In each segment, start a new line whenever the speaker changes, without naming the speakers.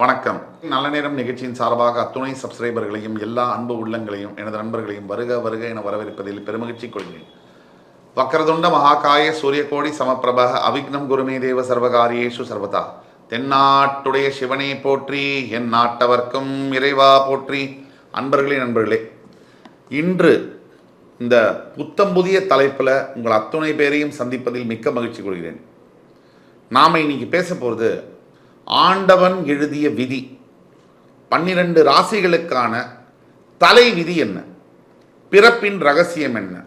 வணக்கம். நல்ல நேரம் நிகழ்ச்சியின் சார்பாக அத்துணை சப்ஸ்கிரைபர்களையும் எல்லா அன்பு உள்ளங்களையும் எனது நண்பர்களையும் வருக வருக என வரவேற்பதில் பெருமகிழ்ச்சி கொள்கிறேன். வக்கரதுண்ட மகாகாய சூரியகோடி சமப்பிரப அவிக்னம் குருமே தேவ சர்வகாரியேஷு சர்வதா. தென்னாட்டுடைய சிவனை போற்றி என் நாட்டவர்க்கும் இறைவா போற்றி. அன்பர்களே நண்பர்களே இன்று இந்த புத்தம் புதிய தலைப்பில் உங்கள் அத்துணை பேரையும் சந்திப்பதில் மிக்க மகிழ்ச்சி கொள்கிறேன். நாம் இன்னைக்கு பேச போகிறது ஆண்டவன் எழுதிய விதி. பன்னிரண்டு ராசிகளுக்கான தலை விதி என்ன? பிறப்பின் ரகசியம் என்ன?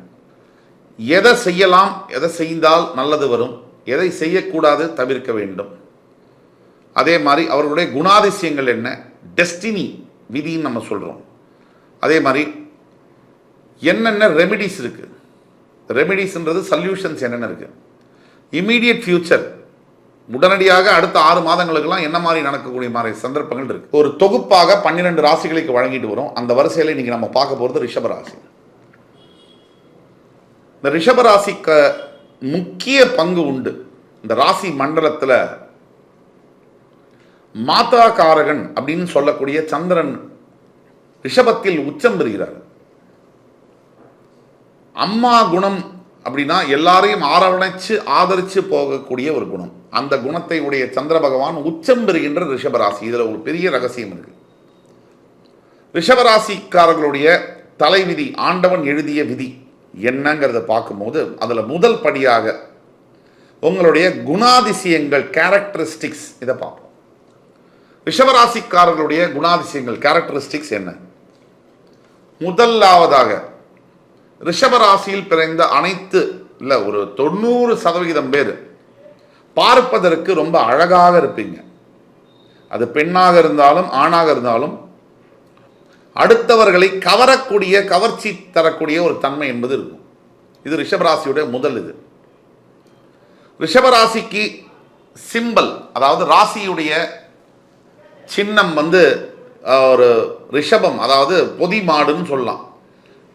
எதை செய்யலாம் எதை செய்தால் நல்லது வரும் எதை செய்யக்கூடாது தவிர்க்க வேண்டும். அதே மாதிரி அவர்களுடைய குணாதிசயங்கள் என்ன? டெஸ்டினி விதின்னு நம்ம சொல்கிறோம் அதே மாதிரி என்னென்ன ரெமிடிஸ் இருக்குது ரெமிடிஸ்ன்றது சொல்யூஷன்ஸ் என்னென்ன இருக்குது இமீடியட் ஃபியூச்சர். உடனடியாக அடுத்த ஆறு மாதங்களுக்கெல்லாம் என்ன மாதிரி நடக்கக்கூடிய மாதிரி சந்தர்ப்பங்கள் இருக்கு? ஒரு தொகுப்பாக பன்னிரெண்டு ராசிகளுக்கு வழங்கிட்டு வரும். அந்த வரிசையில் இன்னைக்கு நம்ம பார்க்க போகிறது ரிஷபராசி இந்த ரிஷபராசிக்கு முக்கிய பங்கு உண்டு. இந்த ராசி மண்டலத்தில் மாதா காரகன் அப்படின்னு சொல்லக்கூடிய சந்திரன் ரிஷபத்தில் உச்சம் பெறுகிறார். அம்மா குணம் அப்படின்னா எல்லாரையும் ஆரவணைச்சு ஆதரிச்சு போகக்கூடிய ஒரு குணம். அந்த குணத்தை உடைய சந்திர பகவான் உச்சம் பெறுகின்ற ரிஷபராசி. இதில் ஒரு பெரிய ரகசியம் இருக்கு. ரிஷபராசிக்காரர்களுடைய தலைவிதி ஆண்டவன் எழுதிய விதி என்னங்கிறத பார்க்கும்போது அதில் முதல் படியாக உங்களுடைய குணாதிசயங்கள் கேரக்டரிஸ்டிக்ஸ் இதை பார்ப்போம். ரிஷபராசிக்காரர்களுடைய குணாதிசயங்கள் கேரக்டரிஸ்டிக்ஸ் என்ன? முதலாவதாக ரிஷபராசியில் பிறந்த அனைத்து இல்லை ஒரு தொண்ணூறு சதவிகிதம் பேர் பார்ப்பதற்கு ரொம்ப அழகாக இருப்பீங்க. அது பெண்ணாக இருந்தாலும் ஆணாக இருந்தாலும் அடுத்தவர்களை கவரக்கூடிய கவர்ச்சி தரக்கூடிய ஒரு தன்மை என்பது இருக்கும். இது ரிஷபராசியுடைய முதல் இது. ரிஷபராசிக்கு சிம்பல் அதாவது ராசியுடைய சின்னம் வந்து ஒரு ரிஷபம் அதாவது பொதி மாடுன்னு சொல்லலாம்.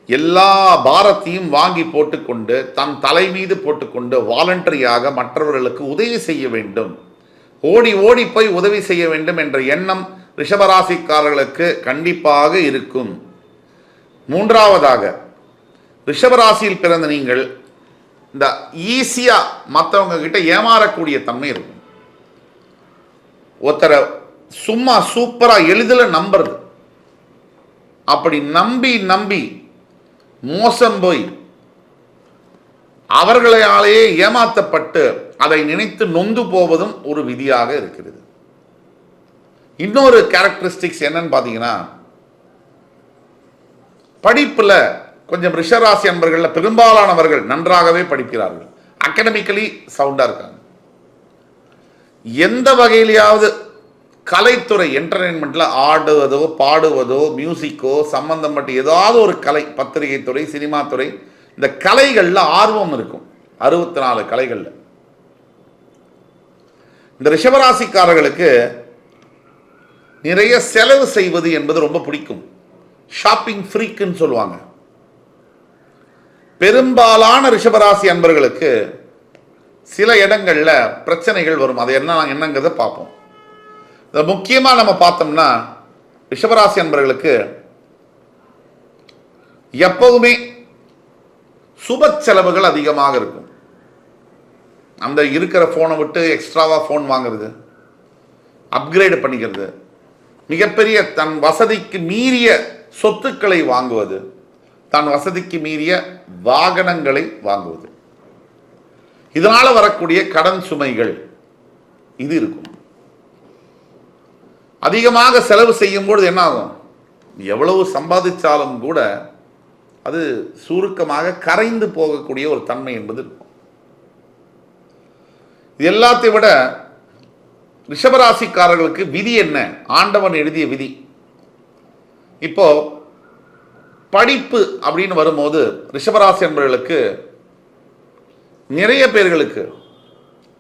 எல்லா பாரத்தையும் வாங்கி போட்டுக்கொண்டு தன் தலை மீது போட்டுக்கொண்டு வாலண்டரியாக மற்றவர்களுக்கு உதவி செய்ய வேண்டும். ஓடி ஓடி போய் உதவி செய்ய வேண்டும் என்ற எண்ணம் ரிஷபராசிக்காரர்களுக்கு கண்டிப்பாக இருக்கும். மூன்றாவதாக ரிஷபராசியில் பிறந்த நீங்கள் இந்த ஈஸியாக மற்றவங்க கிட்ட ஏமாறக்கூடிய தன்மை இருக்கும். ஒருத்தரை சும்மா சூப்பராக எளிதில் நம்புறது. அப்படி நம்பி நம்பி மோசம் போய். அவர்களாலேயே ஏமாற்றப்பட்டு அதை நினைத்து நொந்து போவதும் ஒரு விதியாக இருக்கிறது. இன்னொரு கேரக்டரிஸ்டிக்ஸ் என்னன்னு பார்த்தீங்கன்னா படிப்பில் கொஞ்சம் ரிஷராசி அன்பர்களில் பெரும்பாலானவர்கள் நன்றாகவே படிக்கிறார்கள். அகடமிக்கலி சவுண்டாக இருக்காங்க. எந்த வகையிலையாவது கலைத்துறை என்டர்டெயின்மெண்ட்டில் ஆடுவதோ பாடுவதோ மியூசிக்கோ சம்பந்தப்பட்ட ஏதாவது ஒரு கலை பத்திரிகை துறை சினிமா துறை இந்த கலைகளில் ஆர்வம் இருக்கும். அறுபத்தி நாலு கலைகளில். இந்த ரிஷபராசிக்காரர்களுக்கு நிறைய செலவு செய்வது என்பது ரொம்ப பிடிக்கும். ஷாப்பிங் ஃப்ரீக்குன்னு சொல்லுவாங்க. பெரும்பாலான ரிஷபராசி அன்பர்களுக்கு சில இடங்களில் பிரச்சனைகள் வரும். அது என்ன என்னங்கிறத பார்ப்போம். இதை முக்கியமாக நம்ம பார்த்தோம்னா ரிஷபராசி அன்பர்களுக்கு எப்பவுமே சுப செலவுகள் அதிகமாக இருக்கும். அந்த இருக்கிற ஃபோனை விட்டு எக்ஸ்ட்ராவாக ஃபோன் வாங்குறது அப்கிரேடு பண்ணிக்கிறது மிகப்பெரிய தன் வசதிக்கு மீறிய சொத்துக்களை வாங்குவது தன் வசதிக்கு மீறிய வாகனங்களை வாங்குவது. இதனால வரக்கூடிய கடன் சுமைகள் இது இருக்கும். அதிகமாக செலவு செய்யும் பொழுது என்ன ஆகும் எவ்வளவு சம்பாதிச்சாலும் கூட அது சுருக்கமாக கரைந்து போகக்கூடிய ஒரு தன்மை என்பது இருக்கும். இது எல்லாத்தையும் விட ரிஷபராசிக்காரர்களுக்கு விதி என்ன? ஆண்டவன் எழுதிய விதி. இப்போ படிப்பு அப்படின்னு வரும்போது ரிஷபராசி என்பவர்களுக்கு நிறைய பேர்களுக்கு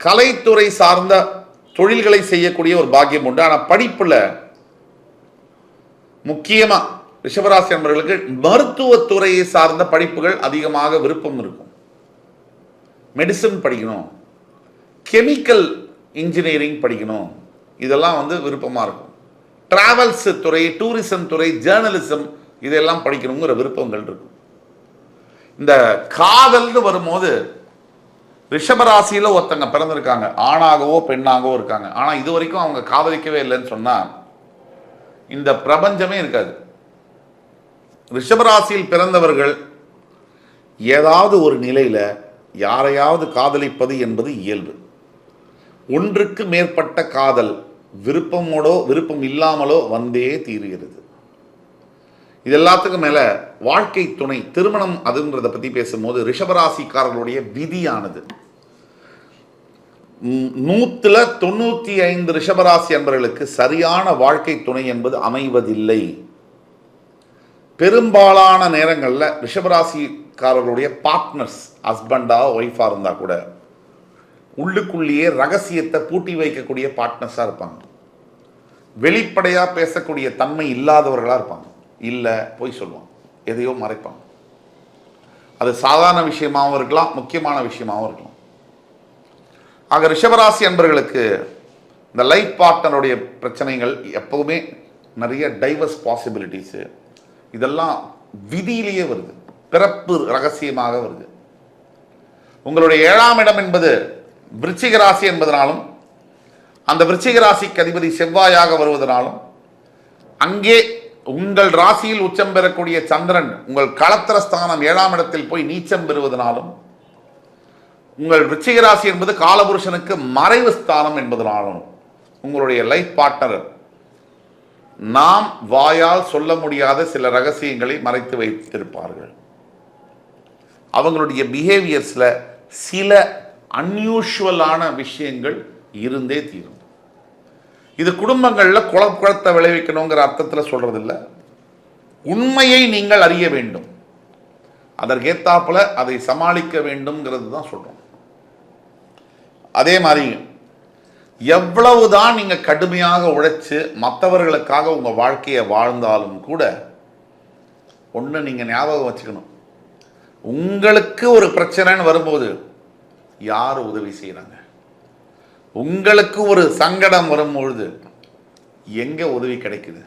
கலைத்துறை சார்ந்த தொழில்களை செய்யக்கூடிய ஒரு பாக்கியம் உண்டு. ஆனால் படிப்பில் முக்கியமாக ரிஷபராசி என்பவர்களுக்கு மருத்துவத்துறையை சார்ந்த படிப்புகள் அதிகமாக விருப்பம் இருக்கும். மெடிசன் படிக்கணும். கெமிக்கல் இன்ஜினியரிங் படிக்கணும். இதெல்லாம் வந்து விருப்பமாக இருக்கும். டிராவல்ஸ் துறை டூரிசம் துறை ஜேர்னலிசம் இதெல்லாம் படிக்கணுங்கிற விருப்பங்கள் இருக்கும். இந்த காதல்னு வரும்போது ரிஷபராசியில் ஒருத்தங்க பிறந்திருக்காங்க. ஆணாகவோ பெண்ணாகவோ இருக்காங்க. ஆனால் இது வரைக்கும் அவங்க காதலிக்கவே இல்லைன்னு சொன்னால் இந்த பிரபஞ்சமே இருக்காது. ரிஷபராசியில் பிறந்தவர்கள் ஏதாவது ஒரு நிலையில் யாரையாவது காதலிப்பது என்பது இயல்பு. ஒன்றுக்கு மேற்பட்ட காதல் விருப்பமோடோ விருப்பம் இல்லாமலோ வந்தே தீருகிறது. இது எல்லாத்துக்கும் மேலே வாழ்க்கை துணை திருமணம் அதுன்றதை பற்றி பேசும்போது ரிஷபராசிக்காரர்களுடைய விதியானது. நூற்றுல தொண்ணூற்றி ஐந்து ரிஷபராசி என்பர்களுக்கு சரியான வாழ்க்கை துணை என்பது அமைவதில்லை. பெரும்பாலான நேரங்களில் ரிஷபராசிக்காரர்களுடைய பார்ட்னர்ஸ் ஹஸ்பண்டா ஒய்ஃபாக இருந்தால் கூட உள்ளுக்குள்ளேயே ரகசியத்தை பூட்டி வைக்கக்கூடிய பார்ட்னர்ஸாக இருப்பாங்க. வெளிப்படையாக பேசக்கூடிய தன்மை இல்லாதவர்களாக இருப்பாங்க. இல்லை பொய் சொல்லுவான். எதையோ மறைப்பான். அது சாதாரண விஷயமாகவும் இருக்கலாம் முக்கியமான விஷயமாகவும் இருக்கலாம். ஆக ரிஷபராசி அன்பர்களுக்கு இந்த லைஃப் பார்ட்னருடைய பிரச்சனைகள் எப்போவுமே நிறைய டைவர்ஸ் பாசிபிலிட்டிஸு இதெல்லாம் விதியிலேயே வருது. பிறப்பு ரகசியமாக வருது. உங்களுடைய ஏழாம் இடம் என்பது விருச்சிக ராசி என்பதனாலும் அந்த விருச்சிக ராசிக்கு அதிபதி செவ்வாயாக வருவதனாலும் அங்கே உங்கள் ராசியில் உச்சம் பெறக்கூடிய சந்திரன் உங்கள் களத்திர ஸ்தானம் ஏழாம் இடத்தில் போய் நீச்சம் பெறுவதனாலும் உங்கள் விருச்சிக ராசி என்பது காலபுருஷனுக்கு மறைவு ஸ்தானம் என்பதனாலும் உங்களுடைய லைஃப் பார்ட்னர் நாம் வாயால் சொல்ல முடியாத சில ரகசியங்களை மறைத்து வைத்திருப்பார்கள். அவங்களுடைய பிஹேவியர்ஸில் சில அன்யூஷுவலான விஷயங்கள் இருந்தே தீரும். இது குடும்பங்களில் குள குளத்தை விளைவிக்கணுங்கிற அர்த்தத்தில் சொல்கிறதில்ல உண்மையை நீங்கள் அறிய வேண்டும். அதற்கேத்தாப்பில் அதை சமாளிக்க வேண்டும்ங்கிறது தான் சொல்கிறோம் அதே மாதிரி எவ்வளவுதான் நீங்கள் கடுமையாக உழைச்சி மற்றவர்களுக்காக உங்கள் வாழ்க்கையை வாழ்ந்தாலும் கூட ஒன்று நீங்கள் ஞாபகம் வச்சுக்கணும். உங்களுக்கு ஒரு பிரச்சனைன்னு வரும்போது யார் உதவி செய்கிறாங்க உங்களுக்கு ஒரு சங்கடம் வரும்பொழுது எங்கே உதவி கிடைக்குது?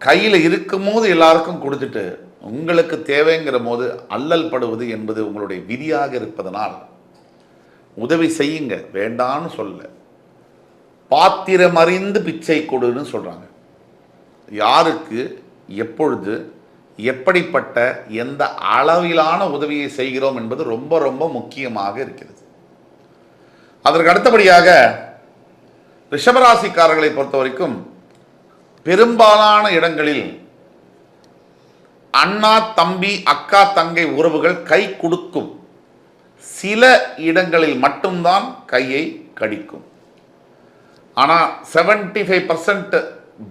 கையில் இருக்கும்போது எல்லாருக்கும் கொடுத்துட்டு உங்களுக்கு தேவைங்கிற போது அல்லல் படுவது என்பது உங்களுடைய விதியாக இருப்பதனால் உதவி செய்யுங்க வேண்டான்னு சொல்ல. பாத்திரம் அறிந்து பிச்சை கொடுன்னு சொல்கிறாங்க யாருக்கு எப்பொழுது எப்படிப்பட்ட எந்த அளவிலான உதவியை செய்கிறோம் என்பது ரொம்ப ரொம்ப முக்கியமாக இருக்கிறது. அதற்கு அடுத்தபடியாக ரிஷபராசிக்காரர்களை பொறுத்த வரைக்கும் பெரும்பாலான இடங்களில் அண்ணா தம்பி அக்கா தங்கை உறவுகள் கை கொடுக்கும். சில இடங்களில் மட்டும்தான் கையை கடிக்கும். ஆனால் seventy five percent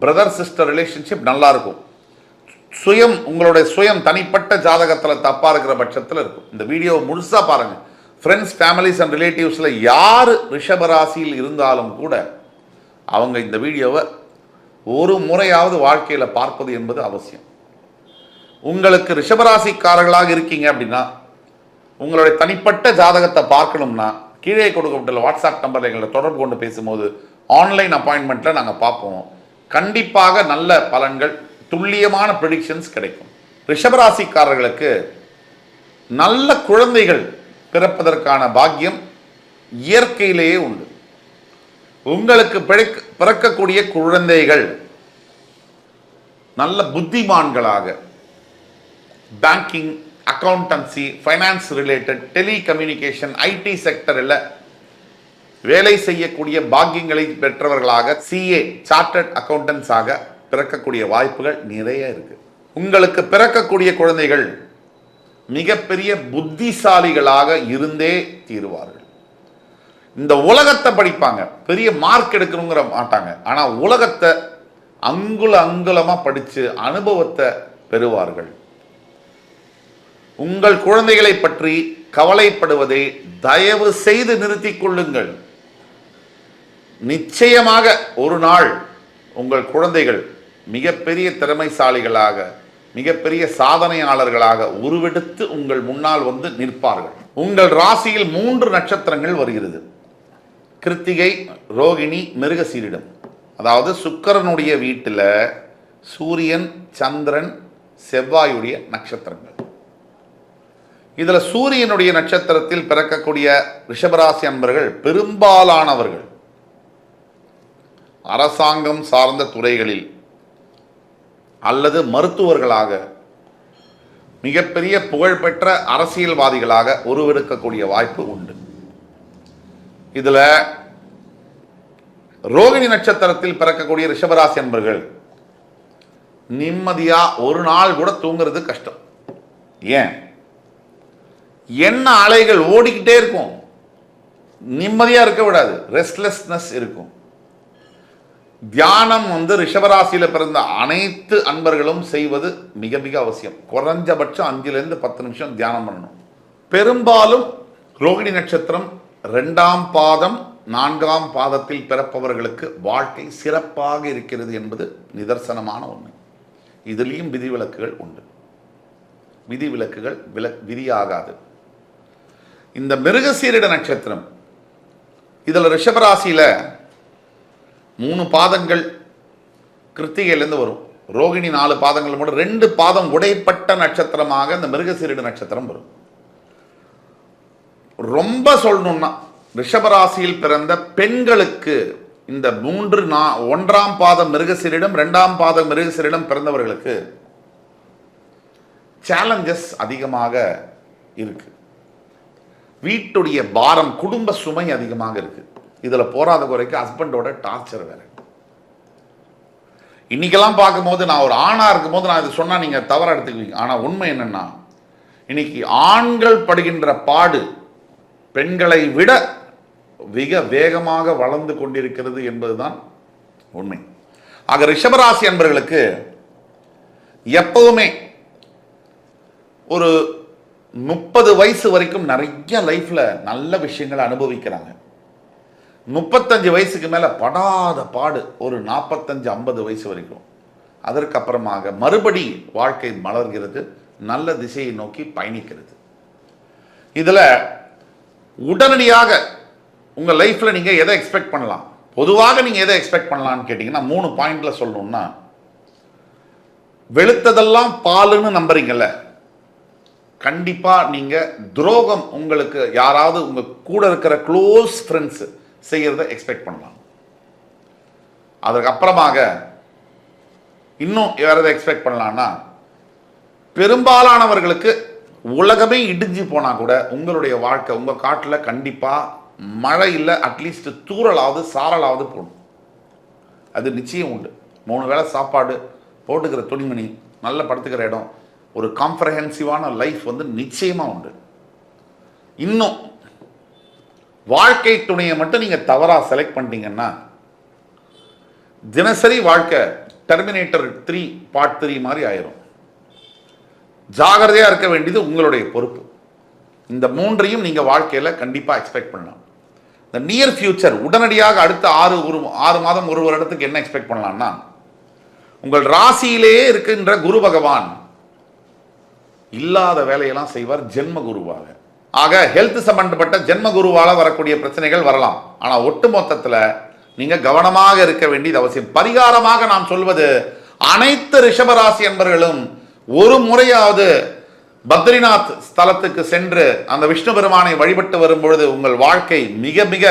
brother sister relationship நல்லா இருக்கும் சுயம் உங்களுடைய சுயம் தனிப்பட்ட ஜாதகத்தில் தப்பாக இருக்கிற பட்சத்தில் இருக்கும். இந்த வீடியோவை முழுசாக பாருங்கள் ஃப்ரெண்ட்ஸ் ஃபேமிலிஸ் அண்ட் ரிலேட்டிவ்ஸில் யார் ரிஷபராசியில் இருந்தாலும் கூட அவங்க இந்த வீடியோவை ஒரு முறையாவது வாழ்க்கையில் பார்ப்பது என்பது அவசியம். உங்களுக்கு ரிஷபராசிக்காரர்களாக இருக்கீங்க அப்படின்னா உங்களுடைய தனிப்பட்ட ஜாதகத்தை பார்க்கணும்னா கீழே கொடுக்கப்பட்டுள்ள வாட்ஸ்அப் நம்பரில் எங்களை தொடர்பு கொண்டு பேசும்போது ஆன்லைன் அப்பாயின்மெண்ட்டில் நாங்கள் பார்ப்போம். கண்டிப்பாக நல்ல பலன்கள் துல்லியமான ப்ரிடிக்ஷன்ஸ் கிடைக்கும். ரிஷபராசிக்காரர்களுக்கு நல்ல குழந்தைகள் பிறப்பதற்கான பாக்கியம் இயற்கையிலேயே உண்டு. உங்களுக்கு பிழைக்க பிறக்கக்கூடிய குழந்தைகள் நல்ல புத்திமான்களாக banking accountancy finance related telecommunication IT செக்டரில் வேலை செய்யக்கூடிய பாக்கியங்களை பெற்றவர்களாக சிஏ சார்ட்டர்ட் அக்கௌண்டன்ஸாக பிறக்கக்கூடிய வாய்ப்புகள் நிறைய இருக்குது உங்களுக்கு பிறக்கக்கூடிய குழந்தைகள் மிகப்பெரிய புத்திசாலிகளாக இருந்தே தீருவார்கள். இந்த உலகத்தை படிப்பாங்க. பெரிய மார்க் எடுக்கணுங்கிற மாட்டாங்க. ஆனால் உலகத்தை அங்குல அங்குலமாக படித்து அனுபவத்தை பெறுவார்கள். உங்கள் குழந்தைகளை பற்றி கவலைப்படுவதை தயவு செய்து நிறுத்திக் கொள்ளுங்கள். நிச்சயமாக ஒரு நாள் உங்கள் குழந்தைகள் மிகப்பெரிய திறமைசாலிகளாக மிகப்பெரிய சாதனையாளர்களாக உருவெடுத்து உங்கள் முன்னால் வந்து நிற்பார்கள். உங்கள் ராசியில் மூன்று நட்சத்திரங்கள் வருகிறது. கிருத்திகை ரோகிணி மிருகசீரிடம். அதாவது சுக்கரனுடைய வீட்டில் சூரியன் சந்திரன் செவ்வாயுடைய நட்சத்திரங்கள். இதில் சூரியனுடைய நட்சத்திரத்தில் பிறக்கக்கூடிய ரிஷபராசி அன்பர்கள் பெரும்பாலானவர்கள். அரசாங்கம் சார்ந்த துறைகளில் அல்லது மருத்துவர்களாக மிகப்பெரிய புகழ்பெற்ற அரசியல்வாதிகளாக உருவெடுக்கக்கூடிய வாய்ப்பு உண்டு. இதில் ரோகிணி நட்சத்திரத்தில் பிறக்கக்கூடிய ரிஷபராசி என்பர்கள் நிம்மதியாக ஒரு நாள் கூட தூங்குறது கஷ்டம். ஏன்? என்ன அலைகள் ஓடிக்கிட்டே இருக்கும்? நிம்மதியாக இருக்க விடாது. ரெஸ்ட்லெஸ்னஸ் இருக்கும். தியானம் வந்து ரிஷபராசியில் பிறந்த அனைத்து அன்பர்களும் செய்வது மிக மிக அவசியம். குறைஞ்சபட்சம் அஞ்சுலேருந்து பத்து நிமிஷம் தியானம் பண்ணணும். பெரும்பாலும் ரோகிணி நட்சத்திரம் ரெண்டாம் பாதம் நான்காம் பாதத்தில் பிறப்பவர்களுக்கு வாழ்க்கை சிறப்பாக இருக்கிறது என்பது நிதர்சனமான உண்மை. இதுலேயும் விதிவிலக்குகள் உண்டு. விதிவிலக்குகள் வில விதியாகாது. இந்த மிருகசீரிட நட்சத்திரம் இதில் ரிஷபராசியில் மூணு பாதங்கள் கிருத்திகையிலேருந்து வரும். ரோகிணி நாலு பாதங்கள் மட்டும் ரெண்டு பாதம் உடைப்பட்ட நட்சத்திரமாக இந்த மிருகசீரிட நட்சத்திரம் வரும். ரொம்ப சொல்லணும்னா ரிஷபராசியில் பிறந்த பெண்களுக்கு இந்த மூன்று நா ஒன்றாம் பாதம் மிருகசீரிடம் ரெண்டாம் பாதம் மிருகசீரிடம் பிறந்தவர்களுக்கு சேலஞ்சஸ் அதிகமாக இருக்கு. வீட்டுடைய பாரம் குடும்ப சுமை அதிகமாக இருக்கு. இதில் போராத குறைக்கு ஹஸ்பண்டோட டார்ச்சர் வேற. இன்னைக்கெல்லாம் பார்க்கும்போது நான் ஒரு ஆணாக இருக்கும்போது நான் இது சொன்னால் நீங்கள் தவறாக எடுத்துக்குவீங்க. ஆனால் உண்மை என்னென்னா இன்னைக்கு ஆண்கள் படுகின்ற பாடு பெண்களை விட மிக வேகமாக வளர்ந்து கொண்டிருக்கிறது என்பதுதான் உண்மை. ஆக ரிஷபராசி அன்பர்களுக்கு எப்பவுமே ஒரு முப்பது வயசு வரைக்கும் நிறைய லைஃப்பில் நல்ல விஷயங்களை அனுபவிக்கிறாங்க. முப்பத்தஞ்சு வயசுக்கு மேலே படாத பாடு ஒரு நாற்பத்தஞ்சு ஐம்பது வயசு வரைக்கும். அதற்கப்புறமாக மறுபடி வாழ்க்கை மலர்கிறது நல்ல திசையை நோக்கி பயணிக்கிறது. இதில் உடனடியாக உங்கள் லைஃப்பில் நீங்கள் எதை எக்ஸ்பெக்ட் பண்ணலாம்? பொதுவாக நீங்கள் எதை எக்ஸ்பெக்ட் பண்ணலாம்னு கேட்டிங்கன்னா மூணு பாயிண்டில் சொல்லணும்னா வெளுத்ததெல்லாம் பாலுன்னு நம்புறீங்கல்ல? கண்டிப்பாக நீங்கள் துரோகம் உங்களுக்கு யாராவது உங்கள் கூட இருக்கிற க்ளோஸ் ஃப்ரெண்ட்ஸு செய்கிறத எக்ஸ்பெக்ட் பண்ணலாம். அதற்கு அப்புறமாக இன்னும் வேறு எதை எக்ஸ்பெக்ட் பண்ணலாம்னா பெரும்பாலானவர்களுக்கு உலகமே இடிஞ்சு போனால் கூட உங்களுடைய வாழ்க்கை உங்கள் காட்டில் கண்டிப்பாக மழை இல்லை அட்லீஸ்ட் தூரலாவது சாரலாவது போடும். அது நிச்சயம் உண்டு. மூணு வேளை சாப்பாடு போட்டுக்கிற துணிமணி நல்ல படுத்துக்கிற இடம் ஒரு காம்ப்ரஹென்சிவான லைஃப் வந்து நிச்சயமாக உண்டு. இன்னும் வாழ்க்கை துணையை மட்டும் நீங்கள் தவறாக செலக்ட் பண்ணிட்டீங்கன்னா தினசரி வாழ்க்கை டெர்மினேட்டர் த்ரீ பார்ட் த்ரீ மாதிரி ஆயிரும். ஜாகிரதையாக இருக்க வேண்டியது உங்களுடைய பொறுப்பு. இந்த மூன்றையும் நீங்கள் வாழ்க்கையில் கண்டிப்பாக எக்ஸ்பெக்ட் பண்ணலாம். இந்த நியர் ஃபியூச்சர் உடனடியாக அடுத்த ஆறு ஒரு ஆறு மாதம் ஒரு வருடத்துக்கு என்ன எக்ஸ்பெக்ட் பண்ணலாம்னா உங்கள் ராசியிலேயே இருக்கின்ற குரு பகவான் இல்லாத வேலையெல்லாம் செய்வார் ஜென்ம குருவாக. ஆக ஹெல்த் சம்பந்தப்பட்ட ஜென்மகுருவால் வரக்கூடிய பிரச்சனைகள் வரலாம். ஆனால் ஒட்டு மொத்தத்தில் நீங்கள் கவனமாக இருக்க வேண்டியது அவசியம். பரிகாரமாக நாம் சொல்வது அனைத்து ரிஷபராசி என்பர்களும் ஒரு முறையாவது பத்ரிநாத் ஸ்தலத்துக்கு சென்று அந்த விஷ்ணு பெருமானை வழிபட்டு வரும்பொழுது உங்கள் வாழ்க்கை மிக மிக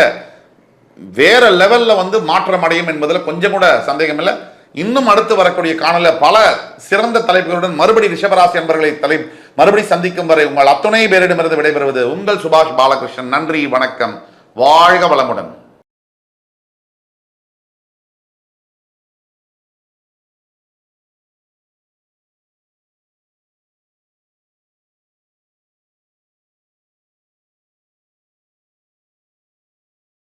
வேற லெவலில் வந்து மாற்றம் அடையும் என்பதில் கொஞ்சம் கூட சந்தேகம் இல்லை இன்னும் அடுத்து வரக்கூடிய காணல பல சிறந்த தலைப்புகளுடன் மறுபடி ரிஷபராசி என்பர்களை தலை மறுபடி சந்திக்கும் வரை உங்கள் அத்துணை பேரிடமிருந்து விடைபெறுவது உங்கள் சுபாஷ் பாலகிருஷ்ணன். நன்றி வணக்கம். வாழ்க வளமுடன்.